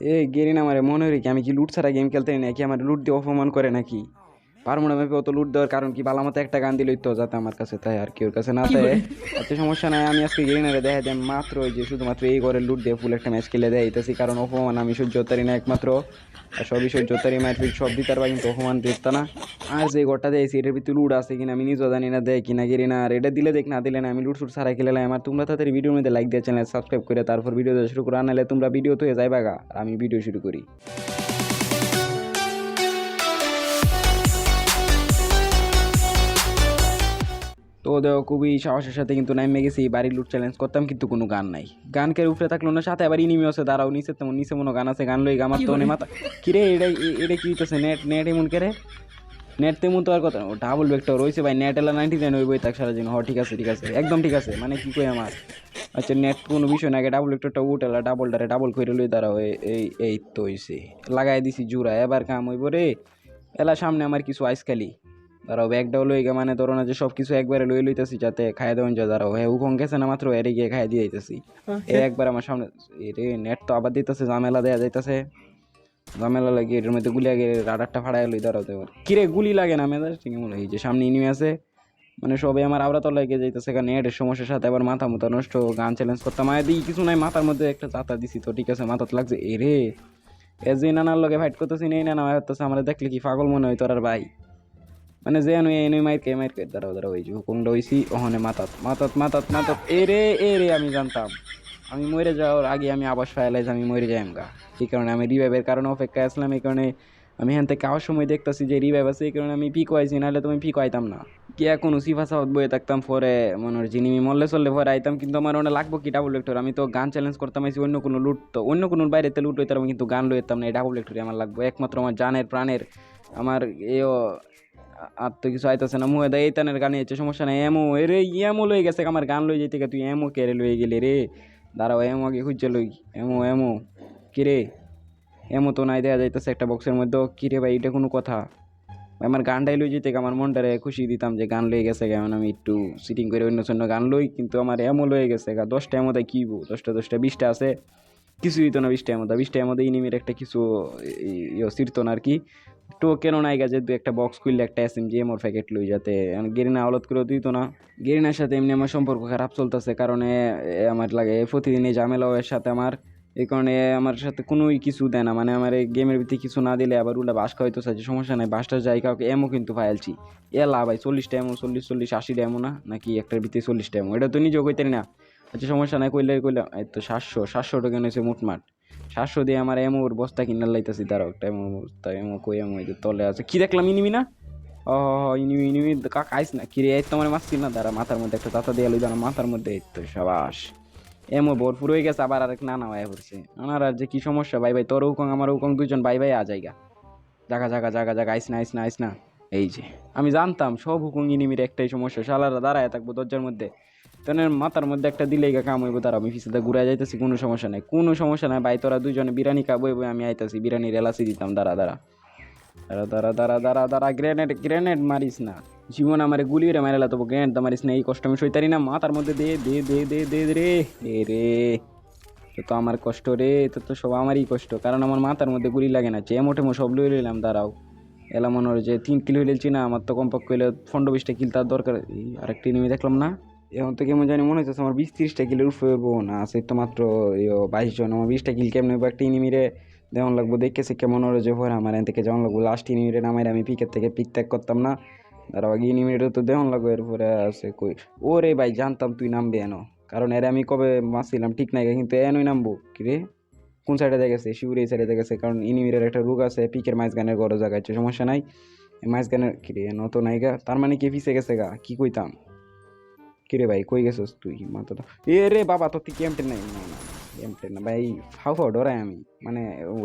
এ গেরিন আমার মনে হয় কি আমি কি লুট ছাড়া গেম খেলতে নাকি? আমার লুট দিয়ে অপমান করে নাকি? পারব না অত লুট দেওয়ার কারণ কি? বালামতো একটা গান দিলই তো যাতে আমার কাছে তাই আর কেউর কাছে না তাই। এত সমস্যা নাই আমি আজকে গেরিনারে দেখা দেয় মাত্র ওই যে শুধুমাত্র এই ঘরে লুট দিয়ে ফুল একটা ম্যাচ খেলে দেয় এটাছি কারণ অপমান আমি সহ্য তারি না একমাত্র। আর সবই সহ্য তারি মারপিট সব দিতে পারবা কিন্তু অপমান দিত না। আর যে ঘরটা দিয়েছি এটার ভিতরে লুট আছে কিনা আমি নিজেও জানি না দেয় কিনা গিরি না। আর এটা দিলে দেখ না দিলে না আমি লুট শুট ছাড়া খেলে আমার তোমরা তাদের ভিডিওর মধ্যে লাইক দিয়ে চ্যানেল সাবস্ক্রাইব করে তারপর ভিডিও শুরু করে। আনালে তোমরা ভিডিও তো যাইবা গা আর আমি ভিডিও শুরু করি। তো দেখো খুবই সাহসের সাথে কিন্তু নামে গেছি বাড়ির লুট চ্যালেঞ্জ করতাম কিন্তু কোনো গান নাই। গানকে উপরে থাকল না সাথে আবার ইনিমি আছে দাঁড়াও নিচে তেমন নিচে মনে গান আছে গান লই আমার তো মাথা কিরে এটা এটা কি হইতেছে নেট নেট এমন করে? নেট তেমন তো আর কথা ডাবল ভেক্টর রয়েছে ভাই নেট এলা নাইনটি নাইন ওই বই তাক সারা দিন হ ঠিক আছে ঠিক আছে একদম ঠিক আছে মানে কি কই আমার? আচ্ছা নেট কোনো বিষয় না আগে ডাবল ভেক্টরটা উঠ এলা ডাবলটারে ডাবল করে লই দাঁড়াও এই এই তো হইছে। লাগাই দিছি জুড়া এবার কাম হইব রে। এলা সামনে আমার কিছু আইসকালি দাঁড়াও ব্যাগটাও লই গে মানে তোর না যে সব কিছু একবারে লই লইতেছি যাতে খাই দেওয়ান যা দাঁড়াও হ্যাঁ উকং গেছে না মাত্র এরে গিয়ে খাই দিয়ে যাইতেছি এ একবার আমার সামনে রে নেট তো আবার দিতেছে ঝামেলা দেয়া যাইতেছে। ঝামেলা লাগে এর মধ্যে গুলি আগে রাডারটা ফাড়াই লই দাঁড়াও তো কিরে গুলি লাগে না মেজাজ? ঠিক মনে হয় যে সামনে ইনিমি আছে মানে সবাই আমার আবরা তলায় গিয়ে যাইতেছে কারণ নেটের সমস্যার সাথে আবার মাথা মতো নষ্ট গান চ্যালেঞ্জ করতাম। আয় দিই কিছু নাই মাথার মধ্যে একটা চাতা দিছি তো ঠিক আছে মাথাতে লাগছে। এরে এ যে নানার লগে ফাইট করতেছি নেই নানা হতেছে আমরা দেখলে কি পাগল মনে হয় তোর আর ভাই? মানে যে এনে মাইর কে মাইর কে দাঁড়াও দাঁড়াও ওই যে হুকুমটা হইছি, ওখানে মাতাত মাতাত মাতাত মাতাত, এ রে এ রে, আমি জানতাম। আমি মরে যাওয়ার আগে আমি আবার ফায়ালাইজ আমি মরে যাই গা এই কারণে আমি রিভাইভের কারণে অপেক্ষায় আসলাম, এই কারণে আমি হ্যান থেকে খাওয়ার সময় দেখতেছি যে রিভাইভ আছে, এই কারণে আমি পিক আইছি, নাহলে তো আমি আইতাম না। কি এখন সিফা সাহত বয়ে থাকতাম, পরে মনে হয় জিনিমি মরলে চললে পরে আইতাম, কিন্তু আমার ওটা লাগবো কি ডাবল লেক্টর আমি তো গান চ্যালেঞ্জ করতাম, আইছি অন্য কোনো লুট তো, অন্য কোনো বাইরেতে লুট হইতাম কিন্তু গান লইতাম না, এই ডাবল লেক্টরই আমার লাগবো। একমাত্র আমার জানের, প্রাণের, আমার এও আর তো কিছু আইতেছে না, মুহে দেয় এই তানের গানে হচ্ছে, সমস্যা নাই, এমো এ রে এমো লই গেছে আমার গান লই যেতে তুই এমো কে রে লই গেলি রে? দাঁড়াও, এমো আগে খুঁজছে লই, এমো এমো কিরে এমো তো নাই দেওয়া যাইতেছে একটা বক্সের মধ্যে কিরে ভাই, এটা কোনো কথা? আমার গানটাই লই যেতে আমার মনটারে খুশি দিতাম যে গান লই গেছে কেমন আমি একটু সিটিং করে অন্য অন্য গান লই, কিন্তু আমার এমো লয়ে গেছে গা দশটা এমো তাই কিবো দশটা দশটা, বিশটা আছে, কিছুই তো না বিশটা এমো বিশটা এমোতে ইনিমির একটা কিছু ইয়ে সিরত না আর কি। তো কেন নাই গেছে? দু একটা বক্স খুললে একটা S M G ammo packet লই যাতে গেরিনা আলত করে দিত না। গেরিনার সাথে এমনি আমার সম্পর্ক খারাপ চলতেছে, কারণে আমার লাগে প্রতিদিন এই ঝামেলা এর সাথে আমার। এই কারণে আমার সাথে কোনোই কিছু দেয় না মানে আমার এই গেমের ভিতরে কিছু না দিলে আবার উল্টা বাস খাওয়াইতো চাইছে সমস্যা নাই, বাসটা যাই কাউকে এমও কিন্তু ফাইলছি। এলা ভাই, চল্লিশটা এমো চল্লিশ চল্লিশ, আশিটা এমো না? নাকি একটার ভিতরে চল্লিশটা এমো এটা তো নিজেও কইতে না। আচ্ছা সমস্যা নাই, কইলে কইলাম এই তো সাতশো সাতশো টাকা নিয়েছে মুটমাট। সাতশো দিয়ে আমার এমোর বস্তা কিনে লাইতেছি তারাও একটা এমো, বস্তা, এমো, কই এমো, এই যে তলে আছে। কি দেখলাম ইনিমি না ও ইনিমি ইনিমি, কাকা আইস না? কিরে, এই তো আমার মাছ না? দাঁড়া, মাথার মধ্যে একটা তাতা দিয়ে লই দাঁড়া মাথার মধ্যে, এই তো সাবাস। এমো ভরপুর হয়ে গেছে, আবার আরেক নানা ভাই পড়ছে। নানার আর যে কি সমস্যা? ভাই ভাই, তোর উকং আমার উকং দুজন ভাই ভাই, আ জায়গা। জাগা জাগা জাগা জাগা, আইস না আইস না আইস না। এই যে, আমি জানতাম, সব হুকুং ইনিমির একটাই সমস্যা। শালারা দাঁড়ায় থাকব দরজার মধ্যে। তোনের মাথার মধ্যে একটা দিলেই কাম হইব তার আমি পিছিয়ে ঘুরে যাইতেছি, কোনো সমস্যা নাই। কোনো সমস্যা নাই, ভাই, তোরা দুজনে বিরিয়ানি খাব বই আমি আইতাছি, বিরিয়ানির এলাচি দিতাম, দাঁড়া দাঁড়া। দাঁড়া দাঁড়া দাঁড়া দাঁড়া দাঁড়া গ্রেনেড গ্রেনেড মারিস না। জীবন আমার গুলি রে মারেলা তবু গ্রেনেড তো মারিস না, এই কষ্ট আমি সইতারি না, মাথার মধ্যে দে দে দে দে দে রে দে রে। তো তো আমার কষ্ট রে তো তো সব আমারই কষ্ট, কারণ আমার মাথার মধ্যে গুলি লাগে না, চেমো টেমো সব লই লইলাম, দাঁড়াও। এলা মনে যে তিন কিলো হইলেছি না আমার তো কমপক্ষে হইলে পনেরো বিশটা কিল তার দরকার আরেকটি নেমে দেখলাম না? এখন তো কেমন জানি মনে হচ্ছে আমার বিশ তিরিশটা কিলের উঠে না, আছে তো মাত্র বাইশ জন, আমার বিশটা কিল কেমন হইবো? একটা ইনিমিরে যেমন লাগবো দেখেছি কেমন ওর যে ভরে, আমার এন থেকে যেমন লাগবো। লাস্ট ইনিমিরে নামাই আমি পিকের থেকে পিক ত্যাগ করতাম না। তার আগে ইনিমিরে তো দেহন লাগবো, এরপরে আছে কই? ওরে ভাই, জানতাম তুই নামবি এনো। কারণ এর আমি কবে মাসছিলাম ঠিক নাই কিন্তু এনই নামবো। কি রে? কোন সাইডে দেখেছে শিউরি সাইডে দেখেছে কারণ ইনিমিরের একটা রোগ আছে পিকের মাইজ গানের গড় জায়গায় সমস্যা নাই। মাইজ গানের কিরে নত নাই গা। তার মানে কি পিছে গেছে গা? কি কইতাম? কিরে ভাই কই গেছস তুই মাথা এ রে বাবা তোর তুই এম টেন নাই না না এম টেন না ভাই ফাউ ফাউ ডরাই আমি মানে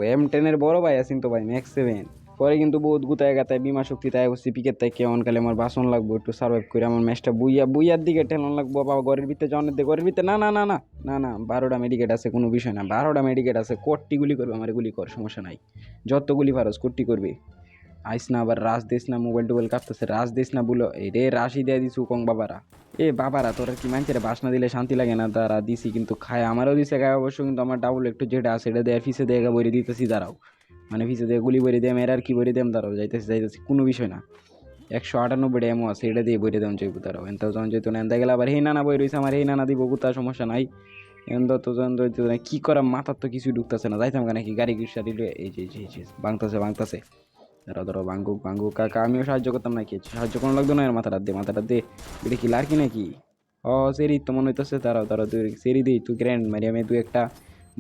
এম টেনের বড় ভাই আছেন তো ভাই ম্যাক্স সেভেন পরে কিন্তু বহুত গুতায় গাতায় বিমা শক্তি তাই বসছি পিকের তাই কেমন কালে আমার বাসন লাগবো একটু সার্ভাইভ করে আমার ম্যাচটা বুইয়া বুইয়ার দিকে ঠেলন লাগবো বাবা ঘরের ভিতরে জনের দিকে ঘরের ভিতরে না না না না না না বারোটা মেডিকেট আছে কোনো বিষয় না বারোটা মেডিকেট আছে কোটটি গুলি করবে আমার গুলি কর সমস্যা নাই যত গুলি ফারস কোটটি করবে আইস না, আবার রাস দিস না মোবাইল টোবাইল কাঁপতেছে রাস দিস না বলো। এই রে রাশি দিয়ে দিছু কং বাবারা। এ বাবারা, তোরা কি মানছে বাস না দিলে শান্তি লাগে না? তারা দিছি কিন্তু খায়, আমারও দিছে গায়ে অবশ্য কিন্তু আমার ডাবল একটু যেটা আছে, এটা দেয় ফিসে দিয়ে বইরে দিতেছি, দাঁড়াও। মানে ফিসে দিয়ে গুলি বইরে দিয়ে আর কি বইরে দেম দাঁড়াও, যাইতেছি যাইতেছি, কোনো বিষয় না। একশো আটানব্বই এমও আছে, এটা দিয়ে বইরে দেন যাইব তারাও এনতাও যখন যেত না, এনতা গেলে আবার হেই নানা বই রয়েছে আমার হেই নানা দিব গুতা সমস্যা নাই। এন্দ তো যখন যাইতো না, কী করা মাথার তো কিছুই ঢুকতেছে না, যাইতাম কেন কি গাড়ি যে, এই এই যে, বাংতাছে বাংতাছে। ধরো ধরো বাঙ্গুক বাঙ্গুক কাকা আমিও সাহায্য করতাম না নাকি? সাহায্য কোনো লাগতো না এর মাথাটা দে মাথাটা দে এটা কি লার্কি নাকি? ও, সেরি, তো মনে হইতেছে তারা তুই সেরি দিই তুই গ্র্যান্ড মারি আমি তুই একটা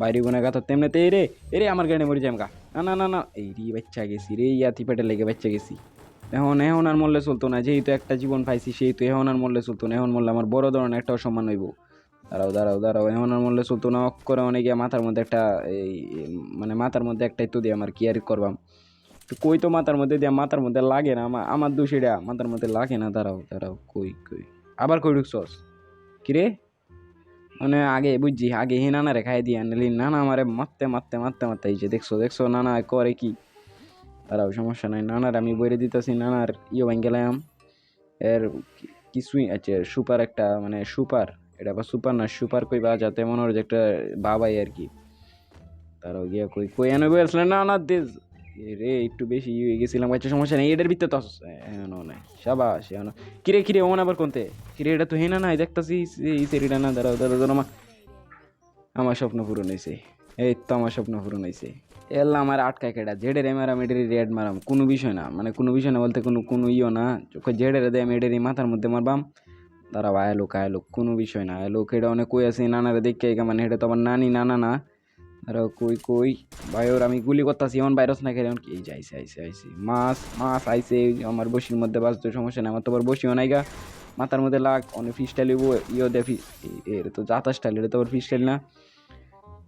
বাইরে গুনে গাথর তেমনি তে রে এ রে, আমার গাড়ি মরি যাম গা। না না না না, এই রে, বাচ্চা গেছি রে ইয়াতি পেটে লেগে বাচ্চা গেছি। এখন এখন আর মরলে চলতো না, যেহেতু একটা জীবন পাইছি, সেহেতু এখন আর মরলে চলতো না, এখন মরলে আমার বড় ধরনের একটা অসম্মান হইব। দাঁড়াও দাঁড়াও দাঁড়াও, এখন আর মরলে চলতো না অক করে অনেকে মাথার মধ্যে একটা, এই মানে মাথার মধ্যে একটা তো দিয়ে আমার কি আর করবাম। তো কই তো মাথার মধ্যে দিয়া, মাথার মধ্যে লাগে না আমার আমার দোষ এটা, মাথার মধ্যে লাগে না, দাঁড়াও দাঁড়াও, কই কই? আবার কই ঢুকছস? কিরে মানে আগে বুঝছি, আগে হে নানা রে খাই দিয়ে আনলি, নানা আমারে মারতে মারতে মারতে মারতে এই দেখছ দেখছ, নানা করে কি? দাঁড়াও, সমস্যা নাই, নানার আমি বইরে দিতেছি, নানার ইয়ে ভাঙ গেলাম এর কিছুই আছে, সুপার একটা মানে সুপার, এটা আবার সুপার না, সুপার কইবা যাতে মনে হয় যে একটা বাবাই আর কি। তারাও গিয়া কই কই এনে বলছিল না না রে, একটু বেশি ইয়ে হয়ে গেছিলাম বাচ্চা সমস্যা নেই, এটার ভিতরে তো এমন নাই। সাবাস এমন কিরে কিরে ওমন আবার কোনতে? কিরে, এটা তো হেনা নাই, দেখতাছি, এই সেরিটা না, দাঁড়াও দাঁড়াও দাঁড়াও, আমার স্বপ্ন পূরণ হয়েছে এই তো আমার স্বপ্ন পূরণ হয়েছে এল্লা আমার আটকায় কেটা জেডের মারাম এডের রেড মারাম, কোনো বিষয় না। মানে কোনো বিষয় না বলতে কোনো কোনো ইয়ে না। চোখে জেডের দেয় এডের মাথার মধ্যে মারবাম তারা আয়লোক আয়লোক কোনো বিষয় না। আয়লোক এটা অনেক কই আছে, নানারে দেখে মানে এটা তো আমার নানি, নানা না। আর কই কই? ভাই, ওর আমি গুলি করতেছি, এমন ভাইরাস না খেলে, এমন কি? যে আইসে আইসে আইসে মাছ মাছ আইসে আমার বসির মধ্যে বাঁচতে, সমস্যা নেই। আমার তো আবার বসিও নাই গা। মাথার মধ্যে লাগ, অনেক ফিস স্টাইল ইয়ে দে এর তো জাতা স্টাইল এটা তো আবার ফিস স্টাইল না।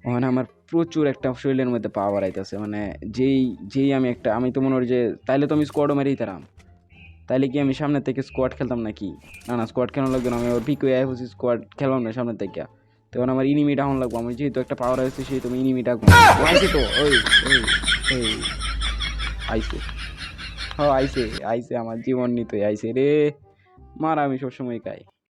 ওখানে আমার প্রচুর একটা শরীরের মধ্যে পাওয়ার আইতেছে মানে যেই যেই আমি একটা, আমি তো মনে করি যে, তাইলে তো আমি স্কোয়াডও মেরেই তারাম তাইলে কি আমি সামনে থেকে স্কোয়াড খেলতাম নাকি? না না স্কোয়াড খেলানো লাগবে না আমি আবার পিক হয়ে বসি স্কোয়াড খেললাম না সামনে থেকে। তখন আমার ইনিমি ডাউন লাগবো। আমি যেহেতু একটা পাওয়ার আছে সেই তুমি ইনিমি ডাকবো। আইসে তো ওই ওই ওই। আইসে। হ আইসে আইসে আমার জীবন নিতে, আইসে রে। মার আমি সবসময় খাই